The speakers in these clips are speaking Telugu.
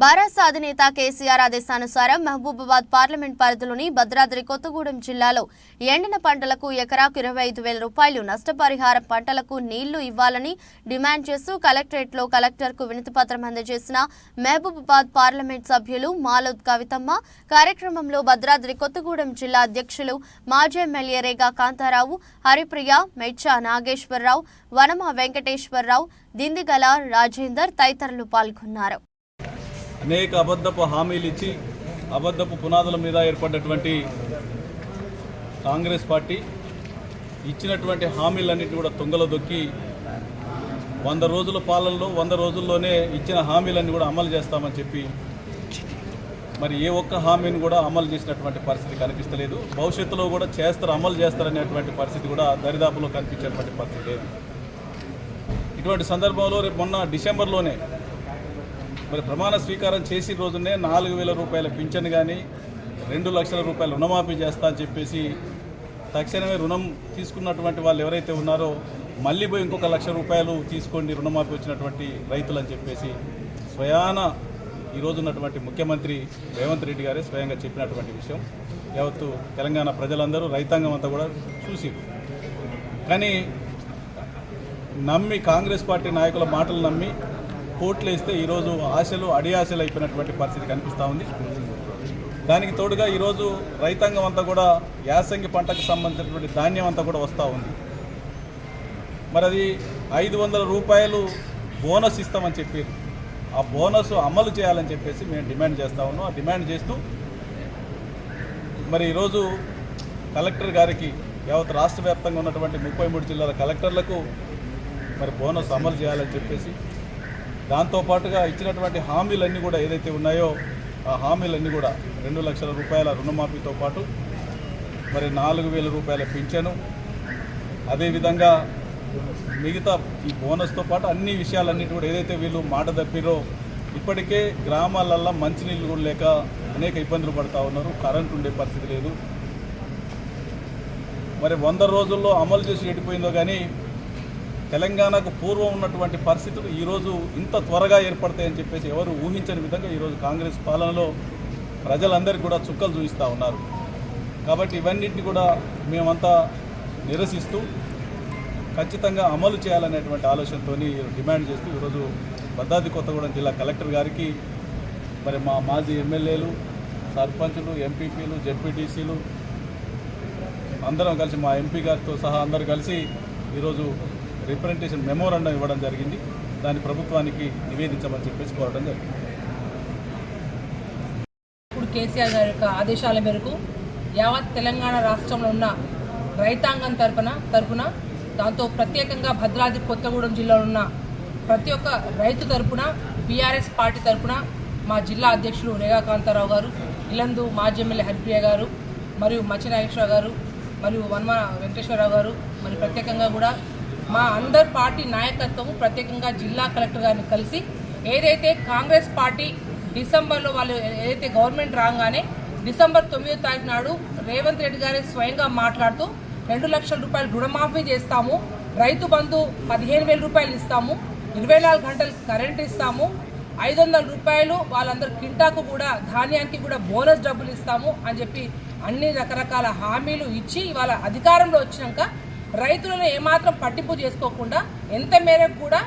భారత అధినేత కేసీఆర్ ఆదేశానుసారం మహబూబాబాద్ పార్లమెంట్ పరిధిలోని భద్రాద్రి కొత్తగూడెం జిల్లాలో ఎండిన పంటలకు ఎకరాకు ఇరవై ఐదు వేల రూపాయలు నష్టపరిహారం పంటలకు నీళ్ళు ఇవ్వాలని డిమాండ్ చేస్తూ కలెక్టరేట్లో కలెక్టర్కు వినతిపత్రం అందజేసిన మహబూబాబాద్ పార్లమెంట్ సభ్యులు మాలోద్ కవితమ్మ కార్యక్రమంలో భద్రాద్రి కొత్తగూడెం జిల్లా అధ్యక్షులు మాజీ ఎమ్మెల్యే రేగా కాంతారావు హరిప్రియ మెచ్చా నాగేశ్వరరావు వనమ వెంకటేశ్వరరావు దిందిగల రాజేందర్ తదితరులు పాల్గొన్నారు. అనేక అబద్ధపు హామీలు ఇచ్చి అబద్ధపు పునాదుల మీద ఏర్పడ్డటువంటి కాంగ్రెస్ పార్టీ ఇచ్చినటువంటి హామీలన్నింటినీ కూడా తుంగలో దొక్కి వంద రోజుల పాలనలో వంద రోజుల్లోనే ఇచ్చిన హామీలన్నీ కూడా అమలు చేస్తామని చెప్పి మరి ఏ ఒక్క హామీని కూడా అమలు చేసినటువంటి పరిస్థితి కనిపిస్తలేదు. భవిష్యత్తులో కూడా చేస్తారు అమలు చేస్తారనేటువంటి పరిస్థితి కూడా దరిదాపులో కనిపించేటువంటి పరిస్థితి లేదు. ఇటువంటి సందర్భంలో రేపు మొన్న డిసెంబర్లోనే మరి ప్రమాణ స్వీకారం చేసిన రోజునే నాలుగు వేల రూపాయల పింఛన్ కానీ రెండు లక్షల రూపాయల రుణమాఫీ చేస్తా అని చెప్పేసి తక్షణమే రుణం తీసుకున్నటువంటి వాళ్ళు ఎవరైతే ఉన్నారో మళ్ళీ పోయి ఇంకొక లక్ష రూపాయలు తీసుకోండి రుణమాఫీ వచ్చినటువంటి రైతులు అని చెప్పేసి స్వయాన ఈరోజు ఉన్నటువంటి ముఖ్యమంత్రి రేవంత్ రెడ్డి గారే స్వయంగా చెప్పినటువంటి విషయం. యావత్తు తెలంగాణ ప్రజలందరూ రైతాంగం అంతా కూడా చూసి కానీ నమ్మి కాంగ్రెస్ పార్టీ నాయకుల మాటలు నమ్మి కోట్లు వేస్తే ఈరోజు ఆశలు అడియాశలు అయిపోయినటువంటి పరిస్థితి కనిపిస్తూ ఉంది. దానికి తోడుగా ఈరోజు రైతాంగం అంతా కూడా యాసంగి పంటకు సంబంధించినటువంటి ధాన్యం అంతా కూడా వస్తూ ఉంది. మరి అది ఐదు వందల రూపాయలు బోనస్ ఇస్తామని చెప్పారు. ఆ బోనస్ అమలు చేయాలని చెప్పేసి మేము డిమాండ్ చేస్తూ ఉన్నాం. ఆ డిమాండ్ చేస్తూ మరి ఈరోజు కలెక్టర్ గారికి యావత్ రాష్ట్ర వ్యాప్తంగా ఉన్నటువంటి ముప్పై మూడు జిల్లాల కలెక్టర్లకు మరి బోనస్ అమలు చేయాలని చెప్పేసి దాంతోపాటుగా ఇచ్చినటువంటి హామీలన్నీ కూడా ఏదైతే ఉన్నాయో ఆ హామీలన్నీ కూడా రెండు లక్షల రూపాయల రుణమాఫీతో పాటు మరి నాలుగు వేల రూపాయల పింఛను అదేవిధంగా మిగతా ఈ బోనస్తో పాటు అన్ని విషయాలన్నిటి కూడా ఏదైతే వీళ్ళు మాట తప్పిరో ఇప్పటికే గ్రామాలల్లో మంచినీళ్ళు కూడా లేక అనేక ఇబ్బందులు పడుతూ ఉన్నారు. కరెంట్ ఉండే పరిస్థితి లేదు. మరి వంద రోజుల్లో అమలు చేసి ఎడిపోయిందో కానీ తెలంగాణకు పూర్వం ఉన్నటువంటి పరిస్థితులు ఈరోజు ఇంత త్వరగా ఏర్పడతాయని చెప్పేసి ఎవరు ఊహించని విధంగా ఈరోజు కాంగ్రెస్ పాలనలో ప్రజలందరికీ కూడా చుక్కలు చూపిస్తూ ఉన్నారు. కాబట్టి ఇవన్నింటినీ కూడా మేమంతా నిరసిస్తూ ఖచ్చితంగా అమలు చేయాలనేటువంటి ఆలోచనతో డిమాండ్ చేస్తూ ఈరోజు భద్రాద్రి కొత్తగూడెం జిల్లా కలెక్టర్ గారికి మరి మా మాజీ ఎమ్మెల్యేలు సర్పంచులు ఎంపీపీలు జెడ్పీటీసీలు అందరం కలిసి మా ఎంపీ గారితో సహా అందరూ కలిసి ఈరోజు రిప్రజెంటేషన్ మెమోరాండం ఇవ్వడం జరిగింది. దాన్ని ప్రభుత్వానికి నివేదించమని చెప్పేసి కోరడం జరిగింది. ఇప్పుడు కేసీఆర్ గారి యొక్క ఆదేశాల మేరకు యావత్ తెలంగాణ రాష్ట్రంలో ఉన్న రైతాంగం తరపున తరపున దాంతో ప్రత్యేకంగా భద్రాద్రి కొత్తగూడెం జిల్లాలో ఉన్న ప్రతి ఒక్క రైతు తరపున బీఆర్ఎస్ పార్టీ తరపున మా జిల్లా అధ్యక్షులు రేఖాకాంతారావు గారు ఇలందు మాజీ ఎమ్మెల్యే హరిప్రియ గారు మరియు మచ్చి నాగేశ్వరరావు గారు మరియు వన్మ వెంకటేశ్వరరావు గారు మరి ప్రత్యేకంగా కూడా మా అందరి పార్టీ నాయకత్వం ప్రత్యేకంగా జిల్లా కలెక్టర్ గారిని కలిసి ఏదైతే కాంగ్రెస్ పార్టీ డిసెంబర్లో వాళ్ళు ఏదైతే గవర్నమెంట్ రాగానే డిసెంబర్ తొమ్మిదో తారీఖు నాడు రేవంత్ రెడ్డి గారే స్వయంగా మాట్లాడుతూ రెండు లక్షల రూపాయలు రుణమాఫీ చేస్తాము రైతు బంధు పదిహేను వేల రూపాయలు ఇస్తాము ఇరవై నాలుగు గంటలు కరెంట్ ఇస్తాము ఐదు వందల రూపాయలు వాళ్ళందరూ కింటాకు కూడా ధాన్యానికి కూడా బోనస్ డబ్బులు ఇస్తాము అని చెప్పి అన్ని రకరకాల హామీలు ఇచ్చి ఇవాళ అధికారంలో వచ్చినాక రైతులను ఏమాత్రం పట్టింపు చేసుకోకుండా ఎంత మేరకు కూడా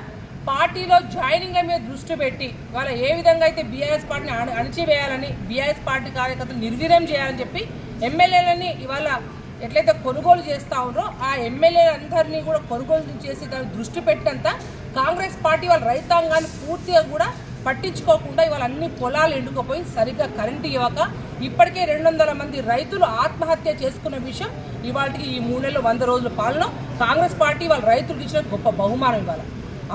పార్టీలో జాయినింగ్ మీద దృష్టి పెట్టి వాళ్ళ ఏ విధంగా అయితే బీఆర్ఎస్ పార్టీని అణ అణిచివేయాలని బీఆర్ఎస్ పార్టీ కార్యకర్తలు నిర్వీర్యం చేయాలని చెప్పి ఎమ్మెల్యేలని ఇవాళ ఎట్లయితే కొనుగోలు చేస్తా ఉన్నారో ఆ ఎమ్మెల్యేలందరినీ కూడా కొనుగోలు చేసి దాన్ని దృష్టి పెట్టినంత కాంగ్రెస్ పార్టీ వాళ్ళ రైతాంగాన్ని పూర్తిగా కూడా పట్టించుకోకుండా ఇవాళ అన్ని పొలాలు ఎండుకుపోయి సరిగ్గా కరెంటు ఇవ్వక ఇప్పటికే రెండు వందల మంది రైతులు ఆత్మహత్య చేసుకున్న విషయం ఇవాళకి ఈ మూడు నెలలు వంద రోజుల పాలన. కాంగ్రెస్ పార్టీ వాళ్ళ రైతులకు ఇచ్చిన గొప్ప బహుమానం ఇవ్వాలి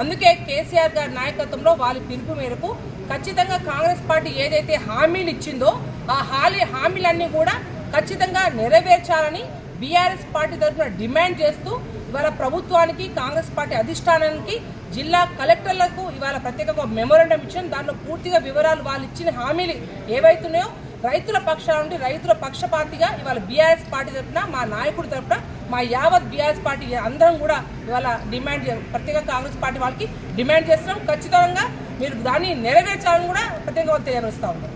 అందుకే కేసీఆర్ గారి నాయకత్వంలో వాళ్ళ పిలుపు మేరకు ఖచ్చితంగా కాంగ్రెస్ పార్టీ ఏదైతే హామీలు ఇచ్చిందో ఆ హామీ హామీలన్నీ కూడా ఖచ్చితంగా నెరవేర్చాలని బీఆర్ఎస్ పార్టీ తరఫున డిమాండ్ చేస్తూ ఇవాళ ప్రభుత్వానికి కాంగ్రెస్ పార్టీ అధిష్టానానికి జిల్లా కలెక్టర్లకు ఇవాళ ప్రత్యేకంగా మెమోరాండం ఇచ్చాను దానిలో పూర్తిగా వివరాలు వాళ్ళు ఇచ్చిన హామీలు ఏవైతున్నాయో రైతుల పక్షాల నుండి రైతుల పక్షపాతిగా ఇవాళ బీఆర్ఎస్ పార్టీ తరఫున మా నాయకుడి తరఫున మా యావత్ బీఆర్ఎస్ పార్టీ అందరం కూడా ఇవాళ డిమాండ్ ప్రత్యేక కాంగ్రెస్ పార్టీ వాళ్ళకి డిమాండ్ చేస్తున్నాం. ఖచ్చితంగా మీరు దాన్ని నెరవేర్చాలని కూడా ప్రత్యేకంగా తెలియజేస్తా ఉన్నాం